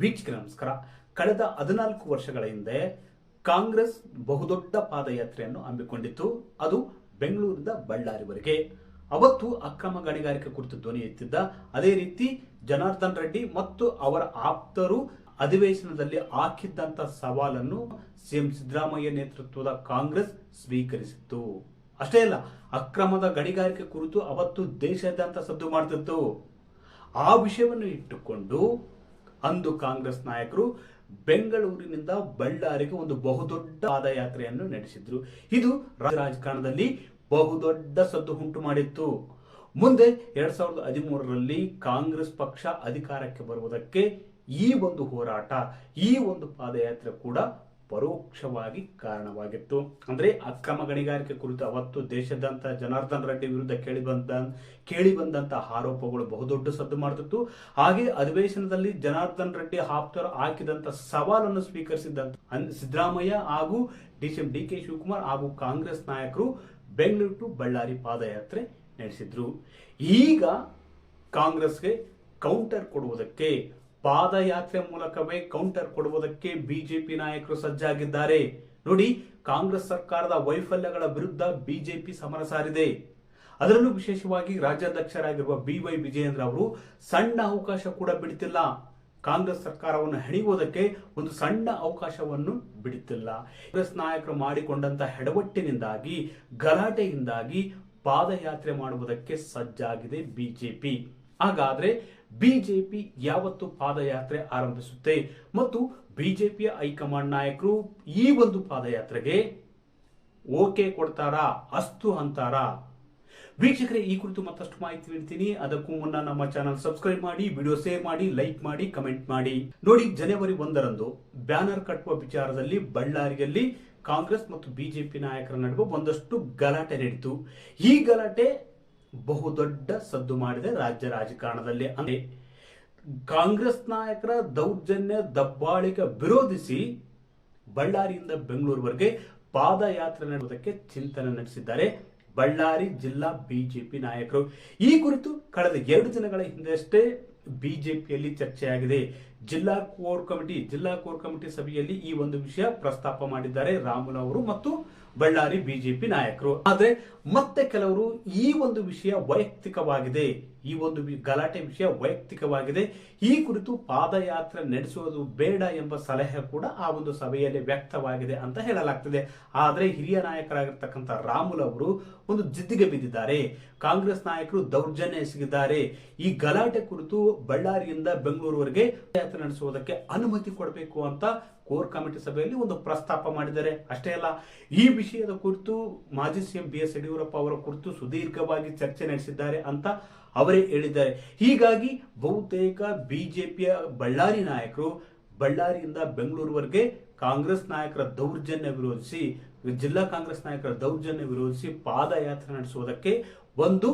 ವೀಕ್ಷಕರ, ನಮಸ್ಕಾರ. ಕಳೆದ ಹದಿನಾಲ್ಕು ವರ್ಷಗಳ ಹಿಂದೆ ಕಾಂಗ್ರೆಸ್ ಬಹುದೊಡ್ಡ ಪಾದಯಾತ್ರೆಯನ್ನು ಹಮ್ಮಿಕೊಂಡಿತ್ತು. ಅದು ಬೆಂಗಳೂರಿಂದ ಬಳ್ಳಾರಿವರೆಗೆ. ಅವತ್ತು ಅಕ್ರಮ ಗಣಿಗಾರಿಕೆ ಕುರಿತು ಧ್ವನಿ ಎತ್ತಿದ್ದ ಅದೇ ರೀತಿ ಜನಾರ್ದನ್ ರೆಡ್ಡಿ ಮತ್ತು ಅವರ ಆಪ್ತರು ಅಧಿವೇಶನದಲ್ಲಿ ಹಾಕಿದ್ದಂತ ಸವಾಲನ್ನು ಸಿಎಂ ಸಿದ್ದರಾಮಯ್ಯ ನೇತೃತ್ವದ ಕಾಂಗ್ರೆಸ್ ಸ್ವೀಕರಿಸಿತ್ತು. ಅಷ್ಟೇ ಅಲ್ಲ, ಅಕ್ರಮದ ಗಣಿಗಾರಿಕೆ ಕುರಿತು ಅವತ್ತು ದೇಶಾದ್ಯಂತ ಸದ್ದು ಮಾಡ್ತಿತ್ತು. ಆ ವಿಷಯವನ್ನು ಇಟ್ಟುಕೊಂಡು ಅಂದು ಕಾಂಗ್ರೆಸ್ ನಾಯಕರು ಬೆಂಗಳೂರಿನಿಂದ ಬಳ್ಳಾರಿಗೆ ಒಂದು ಬಹುದೊಡ್ಡ ಪಾದಯಾತ್ರೆಯನ್ನು ನಡೆಸಿದ್ರು. ಇದು ರಾಜಕಾರಣದಲ್ಲಿ ಬಹುದೊಡ್ಡ ಸದ್ದು ಉಂಟು ಮಾಡಿತ್ತು. ಮುಂದೆ ಎರಡ್ ಸಾವಿರದ ಹದಿಮೂರರಲ್ಲಿ ಕಾಂಗ್ರೆಸ್ ಪಕ್ಷ ಅಧಿಕಾರಕ್ಕೆ ಬರುವುದಕ್ಕೆ ಈ ಒಂದು ಹೋರಾಟ, ಈ ಒಂದು ಪಾದಯಾತ್ರೆ ಕೂಡ ಪರೋಕ್ಷವಾಗಿ ಕಾರಣವಾಗಿತ್ತು. ಅಂದ್ರೆ ಅಕ್ರಮ ಗಣಿಗಾರಿಕೆ ಕುರಿತು ಅವತ್ತು ದೇಶದಂತ ಜನಾರ್ದನ್ ರೆಡ್ಡಿ ವಿರುದ್ಧ ಕೇಳಿ ಬಂದ, ಕೇಳಿ ಬಂದಂತಹ ಆರೋಪಗಳು ಬಹುದೊಡ್ಡ ಸದ್ದು ಮಾಡುತ್ತಿತ್ತು ಹಾಗೆ ಅಧಿವೇಶನದಲ್ಲಿ ಜನಾರ್ದನ್ ರೆಡ್ಡಿ ಆಪ್ತರು ಹಾಕಿದಂತ ಸವಾಲನ್ನು ಸ್ವೀಕರಿಸಿದಂತ ಸಿದ್ದರಾಮಯ್ಯ ಹಾಗೂ ಡಿ ಡಿ, ಕೆ ಶಿವಕುಮಾರ್ ಹಾಗೂ ಕಾಂಗ್ರೆಸ್ ನಾಯಕರು ಬೆಂಗಳೂರು ಟು ಬಳ್ಳಾರಿ ಪಾದಯಾತ್ರೆ ನಡೆಸಿದ್ರು. ಈಗ ಕಾಂಗ್ರೆಸ್ಗೆ ಕೌಂಟರ್ ಕೊಡುವುದಕ್ಕೆ ಪಾದಯಾತ್ರೆ ಮೂಲಕವೇ ಕೌಂಟರ್ ಕೊಡುವುದಕ್ಕೆ ಬಿಜೆಪಿ ನಾಯಕರು ಸಜ್ಜಾಗಿದ್ದಾರೆ. ನೋಡಿ, ಕಾಂಗ್ರೆಸ್ ಸರ್ಕಾರದ ವೈಫಲ್ಯಗಳ ವಿರುದ್ಧ ಬಿಜೆಪಿ ಸಮರ ಸಾರಿದೆ. ಅದರಲ್ಲೂ ವಿಶೇಷವಾಗಿ ರಾಜ್ಯಾಧ್ಯಕ್ಷರಾಗಿರುವ ಬಿ ವೈ ವಿಜಯೇಂದ್ರ ಅವರು ಸಣ್ಣ ಅವಕಾಶ ಕೂಡ ಬಿಡುತ್ತಿಲ್ಲ ಕಾಂಗ್ರೆಸ್ ಸರ್ಕಾರವನ್ನು ಹೆಣೆಯುವುದಕ್ಕೆ ಒಂದು ಸಣ್ಣ ಅವಕಾಶವನ್ನು ಬಿಡುತ್ತಿಲ್ಲ ಕಾಂಗ್ರೆಸ್ ನಾಯಕರು ಮಾಡಿಕೊಂಡಂತ ಹೆಡವಟ್ಟಿನಿಂದಾಗಿ, ಗಲಾಟೆಯಿಂದಾಗಿ ಪಾದಯಾತ್ರೆ ಮಾಡುವುದಕ್ಕೆ ಸಜ್ಜಾಗಿದೆ ಬಿಜೆಪಿ ಹಾಗಾದ್ರೆ ಬಿಜೆಪಿ ಯಾವತ್ತು ಪಾದಯಾತ್ರೆ ಆರಂಭಿಸುತ್ತೆ. ಮತ್ತು ಬಿಜೆಪಿಯ ಹೈಕಮಾಂಡ್ ನಾಯಕರು ಈ ಒಂದು ಪಾದಯಾತ್ರೆಗೆ ಓಕೆ ಕೊಡ್ತಾರಾ? ಅಸ್ತು ಅಂತಾರಾ? ವೀಕ್ಷಕರೇ, ಈ ಕುರಿತು ಮತ್ತಷ್ಟು ಮಾಹಿತಿ ನೀಡ್ತೀನಿ. ಅದಕ್ಕೂ ಮುನ್ನ ನಮ್ಮ ಚಾನಲ್ ಸಬ್ಸ್ಕ್ರೈಬ್ ಮಾಡಿ, ವಿಡಿಯೋ ಶೇರ್ ಮಾಡಿ, ಲೈಕ್ ಮಾಡಿ, ಕಮೆಂಟ್ ಮಾಡಿ. ನೋಡಿ, ಜನವರಿ ಒಂದರಂದು ಬ್ಯಾನರ್ ಕಟ್ಟುವ ವಿಚಾರದಲ್ಲಿ ಬಳ್ಳಾರಿಯಲ್ಲಿ ಕಾಂಗ್ರೆಸ್ ಮತ್ತು ಬಿಜೆಪಿ ನಾಯಕರ ನಡುವೆ ಒಂದಷ್ಟು ಗಲಾಟೆ ನಡೆಯಿತು ಈ ಗಲಾಟೆ ಬಹುದೊಡ್ಡ ಸದ್ದು ಮಾಡಿದೆ ರಾಜ್ಯ ರಾಜಕಾರಣದಲ್ಲಿ. ಅಂದರೆ ಕಾಂಗ್ರೆಸ್ ನಾಯಕರ ದೌರ್ಜನ್ಯ ದಬ್ಬಾಳಿಕೆ ವಿರೋಧಿಸಿ ಬಳ್ಳಾರಿಯಿಂದ ಬೆಂಗಳೂರುವರೆಗೆ ಪಾದಯಾತ್ರೆ ನಡೆಸುವುದಕ್ಕೆ ಚಿಂತನೆ ನಡೆಸಿದ್ದಾರೆ ಬಳ್ಳಾರಿ ಜಿಲ್ಲಾ ಬಿಜೆಪಿ ನಾಯಕರು. ಈ ಕುರಿತು ಕಳೆದ ಎರಡು ದಿನಗಳ ಹಿಂದಷ್ಟೇ ಬಿಜೆಪಿಯಲ್ಲಿ ಚರ್ಚೆಯಾಗಿದೆ. ಜಿಲ್ಲಾ ಕೋರ್ ಕಮಿಟಿ, ಜಿಲ್ಲಾ ಕೋರ್ ಕಮಿಟಿ ಸಭೆಯಲ್ಲಿ ಈ ಒಂದು ವಿಷಯ ಪ್ರಸ್ತಾಪ ಮಾಡಿದ್ದಾರೆ ರಾಮುಲು ಅವರು ಮತ್ತು ಬಳ್ಳಾರಿ ಬಿಜೆಪಿ ನಾಯಕರು. ಆದರೆ ಮತ್ತೆ ಕೆಲವರು ಈ ಒಂದು ವಿಷಯ ವೈಯಕ್ತಿಕವಾಗಿದೆ, ಈ ಒಂದು ಗಲಾಟೆ ವಿಷಯ ವೈಯಕ್ತಿಕವಾಗಿದೆ, ಈ ಕುರಿತು ಪಾದಯಾತ್ರೆ ನಡೆಸುವುದು ಬೇಡ ಎಂಬ ಸಲಹೆ ಕೂಡ ಆ ಒಂದು ಸಭೆಯಲ್ಲಿ ವ್ಯಕ್ತವಾಗಿದೆ ಅಂತ ಹೇಳಲಾಗ್ತದೆ. ಆದರೆ ಹಿರಿಯ ನಾಯಕರಾಗಿರ್ತಕ್ಕಂಥ ರಾಮುಲ್ ಅವರು ಒಂದು ಜಿದ್ದಿಗೆ ಬಿದ್ದಿದ್ದಾರೆ. ಕಾಂಗ್ರೆಸ್ ನಾಯಕರು ದೌರ್ಜನ್ಯ ಎಸಗಿದ್ದಾರೆ. ಈ ಗಲಾಟೆ ಕುರಿತು ಬಳ್ಳಾರಿಯಿಂದ ಬೆಂಗಳೂರುವರೆಗೆ ಪಾದಯಾತ್ರೆ ನಡೆಸುವುದಕ್ಕೆ ಅನುಮತಿ ಕೊಡಬೇಕು ಅಂತ ಕೋರ್ ಕಮಿಟಿ ಸಭೆಯಲ್ಲಿ ಒಂದು ಪ್ರಸ್ತಾಪ ಮಾಡಿದ್ದಾರೆ. ಅಷ್ಟೇ ಅಲ್ಲ, ಈ ವಿಷಯದ ಕುರಿತು ಮಾಜಿ ಸಿಎಂ ಬಿ ಎಸ್ ಯಡಿಯೂರಪ್ಪ ಅವರ ಕುರಿತು ಸುದೀರ್ಘವಾಗಿ ಚರ್ಚೆ ನಡೆಸಿದ್ದಾರೆ ಅಂತ ಅವರೇ ಹೇಳಿದ್ದಾರೆ. ಹೀಗಾಗಿ ಬಹುತೇಕ ಬಿಜೆಪಿಯ ಬಳ್ಳಾರಿ ನಾಯಕರು ಬಳ್ಳಾರಿಯಿಂದ ಬೆಂಗಳೂರುವರೆಗೆ ಕಾಂಗ್ರೆಸ್ ನಾಯಕರ ದೌರ್ಜನ್ಯ ವಿರೋಧಿಸಿ, ಜಿಲ್ಲಾ ಕಾಂಗ್ರೆಸ್ ನಾಯಕರ ದೌರ್ಜನ್ಯ ವಿರೋಧಿಸಿ ಪಾದಯಾತ್ರೆ ನಡೆಸುವುದಕ್ಕೆ ಒಂದು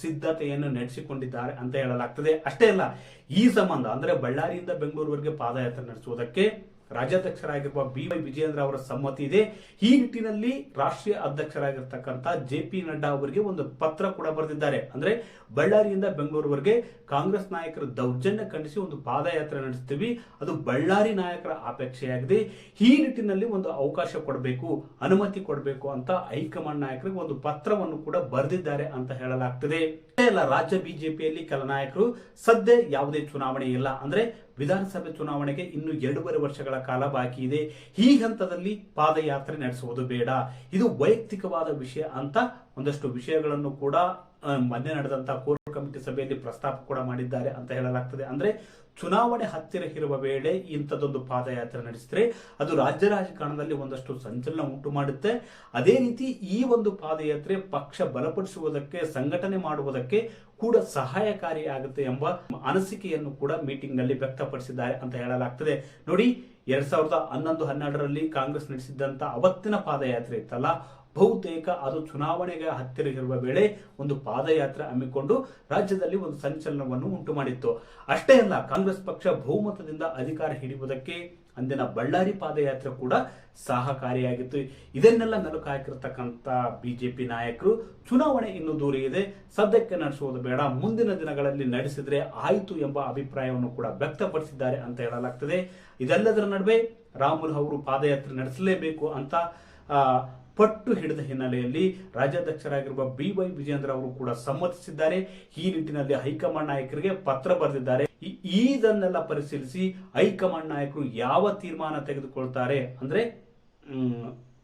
ಸಿದ್ಧತೆಯನ್ನು ನಡೆಸಿಕೊಂಡಿದ್ದಾರೆ ಅಂತ ಹೇಳಲಾಗ್ತದೆ. ಅಷ್ಟೇ ಅಲ್ಲ ಈ ಸಂಬಂಧ ಅಂದ್ರೆ ಬಳ್ಳಾರಿಯಿಂದ ಬೆಂಗಳೂರುವರೆಗೆ ಪಾದಯಾತ್ರೆ ನಡೆಸುವುದಕ್ಕೆ ರಾಜ್ಯಾಧ್ಯಕ್ಷರಾಗಿರುವ ಬಿ ವೈ ವಿಜಯೇಂದ್ರ ಅವರ ಸಮ್ಮತಿ ಇದೆ. ಈ ನಿಟ್ಟಿನಲ್ಲಿ ರಾಷ್ಟ್ರೀಯ ಅಧ್ಯಕ್ಷರಾಗಿರ್ತಕ್ಕಂಥ ಜೆ ಪಿ ನಡ್ಡಾ ಅವರಿಗೆ ಒಂದು ಪತ್ರ ಕೂಡ ಬರೆದಿದ್ದಾರೆ. ಅಂದ್ರೆ ಬಳ್ಳಾರಿಯಿಂದ ಬೆಂಗಳೂರುವರೆಗೆ ಕಾಂಗ್ರೆಸ್ ನಾಯಕರ ದೌರ್ಜನ್ಯ ಖಂಡಿಸಿ ಒಂದು ಪಾದಯಾತ್ರೆ ನಡೆಸ್ತೀವಿ. ಅದು ಬಳ್ಳಾರಿ ನಾಯಕರ ಅಪೇಕ್ಷೆಯಾಗಿದೆ ಈ ನಿಟ್ಟಿನಲ್ಲಿ ಒಂದು ಅವಕಾಶ ಕೊಡಬೇಕು, ಅನುಮತಿ ಕೊಡಬೇಕು ಅಂತ ಹೈಕಮಾಂಡ್ ನಾಯಕರಿಗೆ ಒಂದು ಪತ್ರವನ್ನು ಕೂಡ ಬರೆದಿದ್ದಾರೆ ಅಂತ ಹೇಳಲಾಗ್ತದೆ. ರಾಜ್ಯ ಬಿಜೆಪಿಯಲ್ಲಿ ಕೆಲ ನಾಯಕರು ಸದ್ಯ ಯಾವುದೇ ಚುನಾವಣೆ ಇಲ್ಲ. ಅಂದ್ರೆ ವಿಧಾನಸಭೆ ಚುನಾವಣೆಗೆ ಇನ್ನು ಎರಡೂವರೆ ವರ್ಷಗಳ ಕಾಲ ಬಾಕಿ ಇದೆ. ಈ ಹಂತದಲ್ಲಿ ಪಾದಯಾತ್ರೆ ನಡೆಸುವುದು ಬೇಡ. ಇದು ವೈಯಕ್ತಿಕವಾದ ವಿಷಯ ಅಂತ ಒಂದಷ್ಟು ವಿಷಯಗಳನ್ನು ಕೂಡ ಮೊನ್ನೆ ನಡೆದಂತಹ ಕೋರ್ ಕಮಿಟಿ ಸಭೆಯಲ್ಲಿ ಪ್ರಸ್ತಾಪ ಕೂಡ ಮಾಡಿದ್ದಾರೆ ಅಂತ ಹೇಳಲಾಗ್ತದೆ. ಅಂದ್ರೆ ಚುನಾವಣೆ ಹತ್ತಿರ ಇರುವ ವೇಳೆ ಇಂಥದ್ದೊಂದು ಪಾದಯಾತ್ರೆ ನಡೆಸಿದ್ರೆ ಅದು ರಾಜ್ಯ ರಾಜಕಾರಣದಲ್ಲಿ ಒಂದಷ್ಟು ಸಂಚಲನ ಉಂಟು ಮಾಡುತ್ತೆ. ಅದೇ ರೀತಿ ಈ ಒಂದು ಪಾದಯಾತ್ರೆ ಪಕ್ಷ ಬಲಪಡಿಸುವುದಕ್ಕೆ, ಸಂಘಟನೆ ಮಾಡುವುದಕ್ಕೆ ಕೂಡ ಸಹಾಯಕಾರಿಯಾಗುತ್ತೆ ಎಂಬ ಅನಿಸಿಕೆಯನ್ನು ಕೂಡ ಮೀಟಿಂಗ್ನಲ್ಲಿ ವ್ಯಕ್ತಪಡಿಸಿದ್ದಾರೆ ಅಂತ ಹೇಳಲಾಗ್ತದೆ. ನೋಡಿ, ಎರಡ್ ಸಾವಿರದ ಹನ್ನೊಂದು ಹನ್ನೆರಡರಲ್ಲಿ ಕಾಂಗ್ರೆಸ್ ನಡೆಸಿದ್ದಂಥ ಅವತ್ತಿನ ಪಾದಯಾತ್ರೆ ಇತ್ತಲ್ಲ ಬಹುತೇಕ ಅದು ಚುನಾವಣೆಗೆ ಹತ್ತಿರ ಇರುವ ವೇಳೆ ಒಂದು ಪಾದಯಾತ್ರೆ ಹಮ್ಮಿಕೊಂಡು ರಾಜ್ಯದಲ್ಲಿ ಒಂದು ಸಂಚಲನವನ್ನು ಉಂಟು ಮಾಡಿತ್ತು. ಅಷ್ಟೇ ಅಲ್ಲ, ಕಾಂಗ್ರೆಸ್ ಪಕ್ಷ ಬಹುಮತದಿಂದ ಅಧಿಕಾರ ಹಿಡಿಯುವುದಕ್ಕೆ ಅಂದಿನ ಬಳ್ಳಾರಿ ಪಾದಯಾತ್ರೆ ಕೂಡ ಸಹಕಾರಿಯಾಗಿತ್ತು. ಇದನ್ನೆಲ್ಲ ಮೆಲುಕು ಹಾಕಿರ್ತಕ್ಕಂಥ ಬಿಜೆಪಿ ನಾಯಕರು, ಚುನಾವಣೆ ಇನ್ನೂ ದೂರ ಇದೆ, ಸದ್ಯಕ್ಕೆ ನಡೆಸುವುದು ಬೇಡ, ಮುಂದಿನ ದಿನಗಳಲ್ಲಿ ನಡೆಸಿದ್ರೆ ಆಯಿತು ಎಂಬ ಅಭಿಪ್ರಾಯವನ್ನು ಕೂಡ ವ್ಯಕ್ತಪಡಿಸಿದ್ದಾರೆ ಅಂತ ಹೇಳಲಾಗ್ತದೆ. ಇದೆಲ್ಲದರ ನಡುವೆ ರಾಮುಲ್ ಅವರು ಪಾದಯಾತ್ರೆ ನಡೆಸಲೇಬೇಕು ಅಂತ ಪಟ್ಟು ಹಿಡಿದ ಹಿನ್ನೆಲೆಯಲ್ಲಿ ರಾಜ್ಯಾಧ್ಯಕ್ಷರಾಗಿರುವ ಬಿ ವೈ ವಿಜೇಂದ್ರ ಅವರು ಕೂಡ ಸಮ್ಮತಿಸಿದ್ದಾರೆ. ಈ ನಿಟ್ಟಿನಲ್ಲಿ ಹೈಕಮಾಂಡ್ ನಾಯಕರಿಗೆ ಪತ್ರ ಬರೆದಿದ್ದಾರೆ. ಈದನ್ನೆಲ್ಲ ಪರಿಶೀಲಿಸಿ ಹೈಕಮಾಂಡ್ ನಾಯಕರು ಯಾವ ತೀರ್ಮಾನ ತೆಗೆದುಕೊಳ್ತಾರೆ ಅಂದ್ರೆ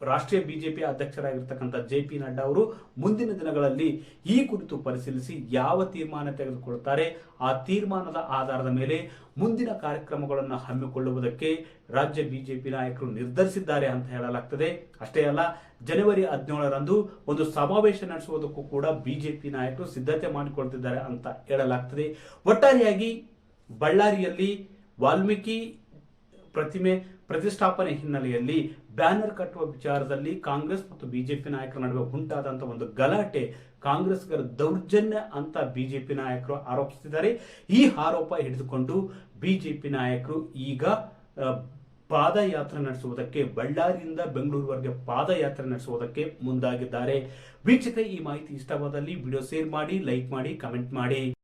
ರಾಷ್ಟ್ರೀಯ ಬಿಜೆಪಿ ಅಧ್ಯಕ್ಷರಾಗಿರ್ತಕ್ಕಂಥ ಜೆ ಪಿ ನಡ್ಡಾ ಅವರು ಮುಂದಿನ ದಿನಗಳಲ್ಲಿ ಈ ಕುರಿತು ಪರಿಶೀಲಿಸಿ ಯಾವ ತೀರ್ಮಾನ ತೆಗೆದುಕೊಳ್ತಾರೆ, ಆ ತೀರ್ಮಾನದ ಆಧಾರದ ಮೇಲೆ ಮುಂದಿನ ಕಾರ್ಯಕ್ರಮಗಳನ್ನು ಹಮ್ಮಿಕೊಳ್ಳುವುದಕ್ಕೆ ರಾಜ್ಯ ಬಿಜೆಪಿ ನಾಯಕರು ನಿರ್ಧರಿಸಿದ್ದಾರೆ ಅಂತ ಹೇಳಲಾಗ್ತದೆ. ಅಷ್ಟೇ ಅಲ್ಲ, ಜನವರಿ ಹದಿನೇಳರಂದು ಒಂದು ಸಮಾವೇಶ ನಡೆಸುವುದಕ್ಕೂ ಕೂಡ ಬಿಜೆಪಿ ನಾಯಕರು ಸಿದ್ಧತೆ ಮಾಡಿಕೊಳ್ತಿದ್ದಾರೆ ಅಂತ ಹೇಳಲಾಗ್ತದೆ. ಒಟ್ಟಾರೆಯಾಗಿ ಬಳ್ಳಾರಿಯಲ್ಲಿ ವಾಲ್ಮೀಕಿ ಪ್ರತಿಮೆ ಪ್ರತಿಷ್ಠಾಪನೆ ಹಿನ್ನೆಲೆಯಲ್ಲಿ ಬ್ಯಾನರ್ ಕಟ್ಟುವ ವಿಚಾರದಲ್ಲಿ ಕಾಂಗ್ರೆಸ್ ಮತ್ತು ಬಿಜೆಪಿ ನಾಯಕರ ನಡುವೆ ಉಂಟಾದಂಥ ಒಂದು ಗಲಾಟೆ ಕಾಂಗ್ರೆಸ್ಗರ ದೌರ್ಜನ್ಯ ಅಂತ ಬಿಜೆಪಿ ನಾಯಕರು ಆರೋಪಿಸುತ್ತಿದ್ದಾರೆ. ಈ ಆರೋಪ ಹಿಡಿದುಕೊಂಡು ಬಿಜೆಪಿ ನಾಯಕರು ಈಗ ಪಾದಯಾತ್ರೆ ನಡೆಸುವುದಕ್ಕೆ, ಬಳ್ಳಾರಿಯಿಂದ ಬೆಂಗಳೂರುವರೆಗೆ ಪಾದಯಾತ್ರೆ ನಡೆಸುವುದಕ್ಕೆ ಮುಂದಾಗಿದ್ದಾರೆ. ವೀಕ್ಷಕ ಈ ಮಾಹಿತಿ ಇಷ್ಟವಾದಲ್ಲಿ ವಿಡಿಯೋ ಶೇರ್ ಮಾಡಿ, ಲೈಕ್ ಮಾಡಿ, ಕಮೆಂಟ್ ಮಾಡಿ.